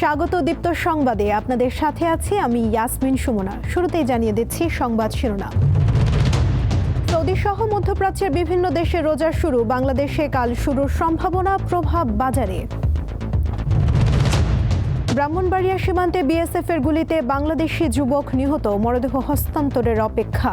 স্বাগত দীপ্ত সংবাদে। আপনাদের সাথে আছি আমি ইয়াসমিন সুমনা। শুরুতেই জানিয়ে দিচ্ছি সংবাদ শিরোনাম। সৌদি সহ মধ্যপ্রাচ্যের বিভিন্ন দেশে রোজা শুরু। বাংলাদেশে কাল শুরুর সম্ভাবনা প্রভাব বাজারে। ব্রাহ্মণবাড়িয়া সীমান্তে বিএসএফ এর গুলিতে বাংলাদেশি যুবক নিহত। মরদেহ হস্তান্তরের অপেক্ষা।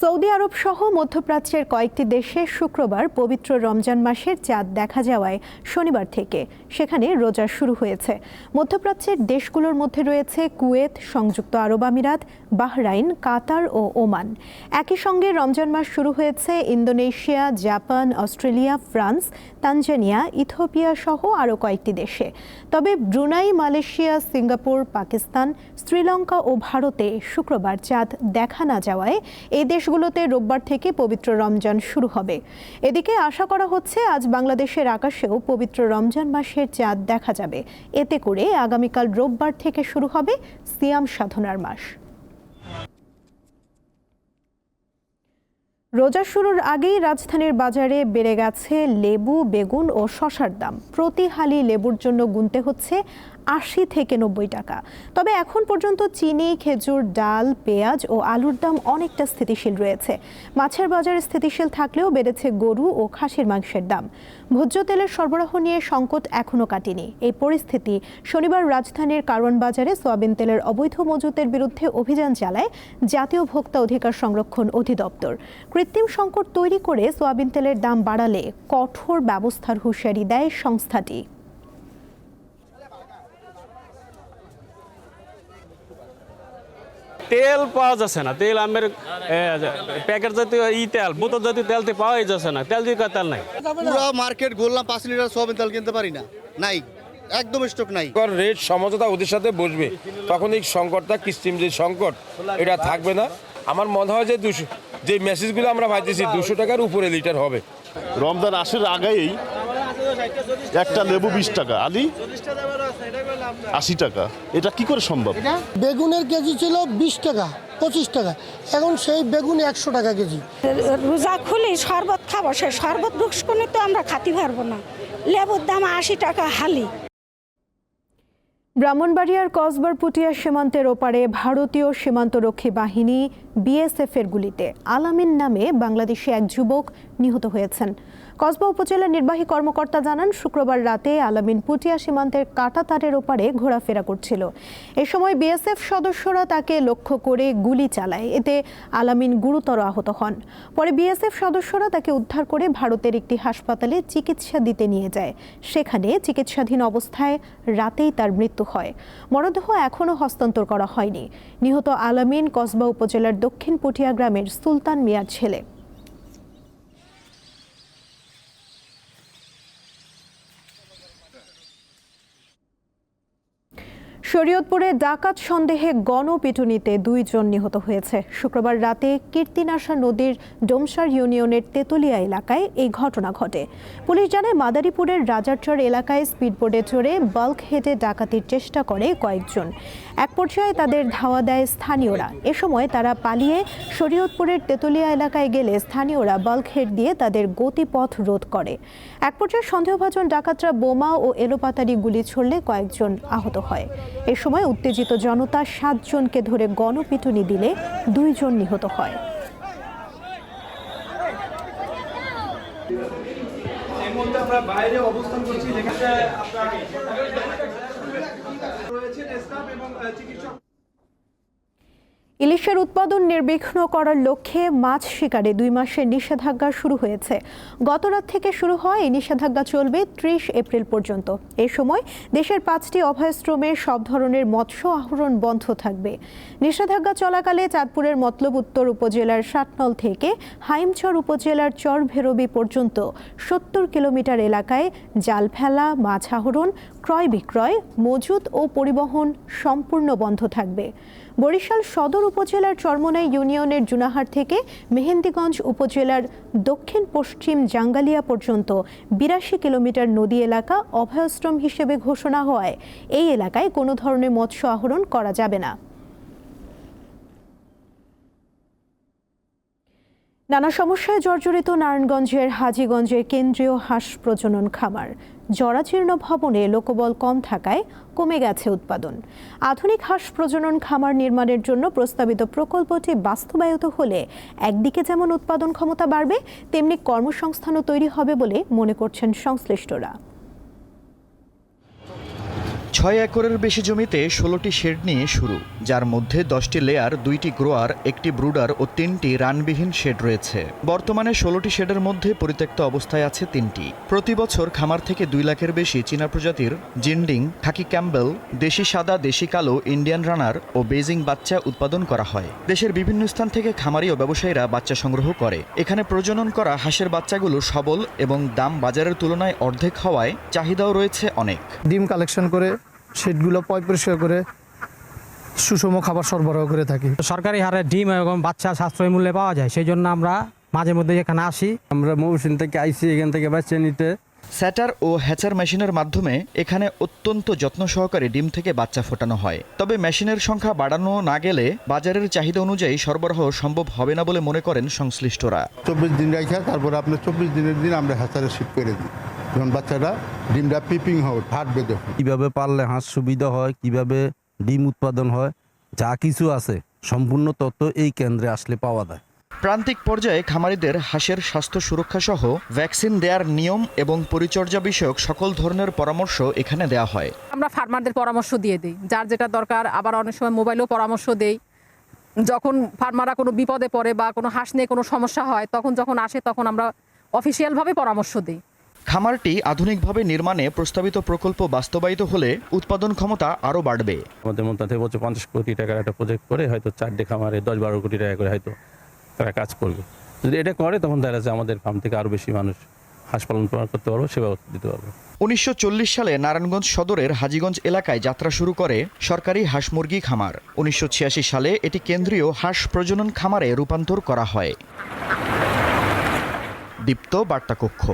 সৌদি আরব সহ মধ্যপ্রাচ্যের কয়েকটি দেশে শুক্রবার পবিত্র রমজান মাসের চাঁদ দেখা যাওয়ায় শনিবার থেকে সেখানে রোজা শুরু হয়েছে। মধ্যপ্রাচ্যের দেশগুলোর মধ্যে রয়েছে কুয়েত, সংযুক্ত আরব আমিরাত, বাহরাইন, কাতার ও ওমান। একই সঙ্গে রমজান মাস শুরু হয়েছে Indonesia, Japan, Australia, France, Tanzania Ethiopia সহ আরও কয়েকটি দেশে। তবে Brunei, Malaysia, Singapore, Pakistan, Sri Lanka ও ভারতে শুক্রবার চাঁদ দেখা না যাওয়ায় এই দেশগুলোতে রোববার থেকে পবিত্র রমজান শুরু হবে। এদিকে আশা করা হচ্ছে আজ বাংলাদেশের আকাশেও পবিত্র রমজান মাসের চাঁদ দেখা যাবে। এতে করে আগামীকাল রোববার থেকে শুরু হবে সিয়াম সাধনার মাস। রোজা শুরুর আগেই রাজধানীর বাজারে বেড়ে গেছে লেবু, বেগুন ও শশার দাম। প্রতি হালি লেবুর জন্য গুনতে হচ্ছে আশি থেকে নব্বই টাকা। তবে এখন পর্যন্ত চিনি, খেজুর, ডাল, পেঁয়াজ ও আলুর দাম অনেকটা স্থিতিশীল রয়েছে। মাছের বাজারে স্থিতিশীল থাকলেও বেড়েছে গরু ও খাসির মাংসের দাম। ভোজ্য তেলের সরবরাহ নিয়ে সংকট এখনও কাটেনি। এই পরিস্থিতি শনিবার রাজধানীর কারওয়ান বাজারে সোয়াবিন তেলের অবৈধ মজুতের বিরুদ্ধে অভিযান চালায় জাতীয় ভোক্তা অধিকার সংরক্ষণ অধিদপ্তর। কৃত্রিম সংকট তৈরি করে সোয়াবিন তেলের দাম বাড়ালে কঠোর ব্যবস্থার হুঁশিয়ারি দেয় সংস্থাটি। তেল পাওয়া যাচ্ছে না। তেল আমের প্যাকেট জাতীয় ই তেল বোতল জাতীয় তেল তো পাওয়াই যাচ্ছে না। তেল দিয়ে তেল নাই? পুরো মার্কেট ঘুরলাম পাঁচ লিটার সোয়াবিন তেল কিনতে পারি না। নাই। একদম স্টক নাই। সরকার রেট সমঝোতা ওদের সাথে বসবে। তখন এই সংকটটা কৃত্রিম যে সংকট এটা থাকবে না। আমার মনে হয় যে দুশো যে মেসেজগুলো আমরা পাইতেছি দুশো টাকার উপরে লিটার হবে। রমজান আসার আগেই একটা লেবু বিশ টাকা। আলি? আশি টাকা। এটা কি করে সম্ভব? বেগুনের কেজি ছিল বিশ টাকা পঁচিশ টাকা। এখন সেই বেগুন একশো টাকা কেজি। রোজা খুলি শরবত খাব। সে শরবত রুক্সকুনি তো আমরা খাতে পারব না। লেবুর দাম আশি টাকা হালি। ব্রাহ্মণবাড়িয়ার কসবার পুটিয়া সীমান্তের ওপারে ভারতীয় সীমান্তরক্ষী বাহিনী বিএসএফ এর গুলিতে আলামিন নামে বাংলাদেশি এক যুবক নিহত হয়েছেন। কসবা উপজেলার নির্বাহী কর্মকর্তা জানান, শুক্রবার রাতে আলামিন পুটিয়া সীমান্তের কাটাতারের ওপারে ঘোরাফেরা করছিল। এ সময় বিএসএফ সদস্যরা তাকে লক্ষ্য করে গুলি চালায়। এতে আলামিন গুরুতর আহত হন। পরে বিএসএফ সদস্যরা তাকে উদ্ধার করে ভারতের একটি হাসপাতালে চিকিৎসা দিতে নিয়ে যায়। সেখানে চিকিৎসাধীন অবস্থায় রাতেই তার মৃত্যু হয়। মরদেহ এখনও হস্তান্তর করা হয়নি। নিহত আলামিন কসবা উপজেলার দক্ষিণ পুটিয়া গ্রামের সুলতান মিয়ার ছেলে। শরীয়তপুরে ডাকাত সন্দেহে গণপিটুনিতে দুইজন নিহত হয়েছে। শুক্রবার রাতে কীর্তিনাশা নদীর ডোমসার ইউনিয়নের তেতুলিয়া এলাকায় এই ঘটনা ঘটে। পুলিশ জানায়, মাদারীপুরের রাজারচর এলাকায় স্পিডবোটে চড়ে বাল্ক হেডে ডাকাতির চেষ্টা করে কয়েকজন। এক পর্যায়ে তাদের ধাওয়া দেয় স্থানীয়রা। এ সময় তারা পালিয়ে শরীয়তপুরের তেতুলিয়া এলাকায় গেলে স্থানীয়রা বাল্ক হেড দিয়ে তাদের গতিপথ রোধ করে। এক পর্যায়ে সন্দেহভাজন ডাকাতরা বোমা ও এলোপাতারি গুলি ছড়লে কয়েকজন আহত হয়। এ সময় উত্তেজিত জনতা সাতজনকে ধরে গণপিটুনি দিলে দুইজন নিহত হয়। ইলিশের উৎপাদন নির্বিঘ্ন করার লক্ষ্যে মাছ শিকারে দুই মাসের নিষেধাজ্ঞা শুরু হয়েছে। গতরাত থেকে শুরু হয় এই নিষেধাজ্ঞা চলবে ত্রিশ এপ্রিল পর্যন্ত। এ সময় দেশের পাঁচটি অভয়াশ্রমে সব ধরনের মৎস্য আহরণ বন্ধ থাকবে। নিষেধাজ্ঞা চলাকালে চাঁদপুরের মতলব উত্তর উপজেলার সাতনল থেকে হাইমচর উপজেলার চর ভেরবি পর্যন্ত সত্তর কিলোমিটার এলাকায় জাল ফেলা, মাছ আহরণ ক্রয় বিক্রয়, মজুত ও পরিবহন সম্পূর্ণ বন্ধ থাকবে। বরিশাল সদর উপজেলার চরমনাই ইউনিয়নের জুনাহার থেকে মেহেন্দিগঞ্জ উপজেলার দক্ষিণ পশ্চিম জাঙ্গালিয়া পর্যন্ত বিরাশি কিলোমিটার নদী এলাকা অভয়াশ্রম হিসেবে ঘোষণা হওয়ায় এই এলাকায় কোনো ধরনের মৎস্য আহরণ করা যাবে না। নানা সমস্যায় জর্জরিত নারায়ণগঞ্জের হাজীগঞ্জের কেন্দ্রীয় হাঁস প্রজনন খামার। জরাজীর্ণ ভবনে লোকবল কম থাকায় কমে গেছে উৎপাদন। আধুনিক হাঁস প্রজনন খামার নির্মাণের জন্য প্রস্তাবিত প্রকল্পটি বাস্তবায়িত হলে একদিকে যেমন উৎপাদন ক্ষমতা বাড়বে, তেমনি কর্মসংস্থানও তৈরি হবে বলে মনে করছেন সংশ্লিষ্টরা। ছয় একরের বেশি জমিতে ষোলোটি শেড নিয়ে শুরু, যার মধ্যে দশটি লেয়ার দুইটি গ্রোয়ার একটি ব্রুডার ও তিনটি রানবিহীন শেড রয়েছে। বর্তমানে ষোলোটি শেডের মধ্যে পরিত্যক্ত অবস্থায় আছে তিনটি। প্রতি বছর খামার থেকে দুই লাখের বেশি চীনা প্রজাতির জিন্ডিং খাকি ক্যাম্বেল দেশি সাদা, দেশি কালো, ইন্ডিয়ান রানার ও বেজিং বাচ্চা উৎপাদন করা হয়। দেশের বিভিন্ন স্থান থেকে খামারি ও ব্যবসায়ীরা বাচ্চা সংগ্রহ করে। এখানে প্রজনন করা হাঁসের বাচ্চাগুলো সবল এবং দাম বাজারের তুলনায় অর্ধেক হওয়ায় চাহিদাও রয়েছে অনেক। ডিম কালেকশন করে সেটগুলো পয় পরিষ্কার করে সুষম খাবার সরবরাহ করে থাকি। সরকারি হারে ডিম এবং বাচ্চা সাশ্রয় মূল্যে পাওয়া যায় সেই জন্য আমরা মাঝে মধ্যে এখানে আসি। আমরা মৌসুম থেকে আইসি এখান থেকে বাচ্চা নিতে। স্যাটার ও হ্যাচার মেশিনের মাধ্যমে এখানে অত্যন্ত যত্ন সহকারে ডিম থেকে বাচ্চা ফোটানো হয়। তবে মেশিনের সংখ্যা বাড়ানো না গেলে বাজারের চাহিদা অনুযায়ী সরবরাহ সম্ভব হবে না বলে মনে করেন সংশ্লিষ্টরা। চব্বিশ দিন রাখা তারপর আপনার চব্বিশ দিনের দিন আমরা হ্যাচারে শিফট করে দিই। যখন বাচ্চাটা ডিমটা পিপিং হবে ফাটবে যখন কীভাবে পারলে হাঁস সুবিধা হয় কীভাবে ডিম উৎপাদন হয় যা কিছু আছে সম্পূর্ণ তথ্য এই কেন্দ্রে আসলে পাওয়া যায়। প্রান্তিক পর্যায়ে খামারিদের হাঁসের স্বাস্থ্য সুরক্ষা সহ ভ্যাকসিন দেওয়ার নিয়ম এবং পরিচর্যা বিষয়ক সকল ধরনের পরামর্শ এখানে দেওয়া হয়। আমরা ফার্মারদের পরামর্শ দিয়ে দিই। যার যেটা দরকার আবার অনেক সময় মোবাইলেও পরামর্শ দেই। যখন ফার্মাররা কোনো বিপদে পড়ে বা কোনো হাঁস নিয়ে কোনো সমস্যা হয় তখন যখন আসে তখন আমরা অফিসিয়ালভাবে পরামর্শ দিই। খামারটি আধুনিকভাবে নির্মাণে প্রস্তাবিত প্রকল্প বাস্তবায়িত হলে উৎপাদন ক্ষমতা আরও বাড়বে। আমাদের মধ্যে বলছে পঞ্চাশ কোটি টাকার একটা প্রজেক্ট করে হয়তো চারটে খামারে দশ বারো কোটি টাকা করে হয়তো তারা কাজ করবে। যদি এটা করে তখন দেখা যাচ্ছে আমাদের ফার্ম থেকে আরও বেশি মানুষ হাঁস পালন করতে পারব সেবা দিতে পারব। উনিশশো সালে নারায়ণগঞ্জ সদরের হাজিগঞ্জ এলাকায় যাত্রা শুরু করে সরকারি হাঁস মুরগি খামার। উনিশশো ছিয়াশি সালে এটি কেন্দ্রীয় হাঁস প্রজনন খামারে রূপান্তর করা হয়। দীপ্ত বার্তাকক্ষ।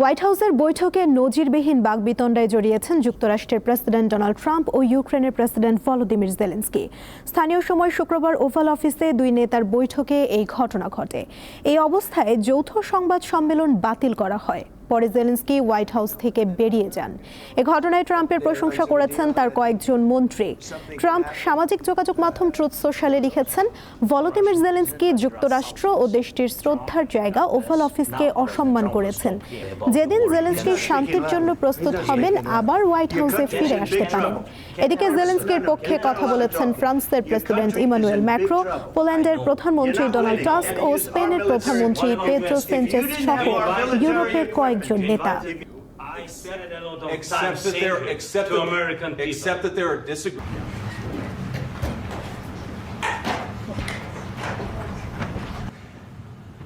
হোয়াইট হাউসের বৈঠকে নজিরবিহীন বাগবিতণ্ডায় জড়িয়েছেন যুক্তরাষ্ট্রের প্রেসিডেন্ট ডোনাল্ড ট্রাম্প ও ইউক্রেনের প্রেসিডেন্ট ভলোদিমির জেলেন্সকি। স্থানীয় সময় শুক্রবার ওভাল অফিসে দুই নেতার বৈঠকে এই ঘটনা ঘটে। এই অবস্থায় যৌথ সংবাদ সম্মেলন বাতিল করা হয়। পরে জেলেন্সকি হোয়াইট হাউস থেকে বেরিয়ে যান। এ ঘটনায় ট্রাম্পের প্রশংসা করেছেন তার কয়েকজন মন্ত্রী। ট্রাম্প সামাজিক যোগাযোগ মাধ্যম ট্রুথ সোশ্যালে লিখেছেন, ভলোদিমির জেলেন্সকি যুক্তরাষ্ট্র ও দেশটির শ্রদ্ধার জায়গা ওভাল অফিসকে অসম্মান করেছেন। যেদিন জেলেন্সকি শান্তির জন্য প্রস্তুত হবেন, আবার হোয়াইট হাউসে ফিরে আসতে পারেন। এদিকে জেলেন্সকির পক্ষে কথা বলেছেন ফ্রান্সের প্রেসিডেন্ট ইমানুয়েল ম্যাক্রো, পোল্যান্ডের প্রধানমন্ত্রী ডোনাল্ড টাস্ক ও স্পেনের প্রধানমন্ত্রী পেদ্রো সেঞ্চেস সহ ইউরোপের Except. That there, are disagreements.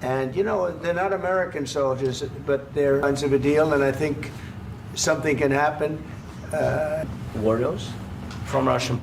And you know, they're not American soldiers, but they're kinds of a deal, and I think something can happen. Uh, Warriors from Russian.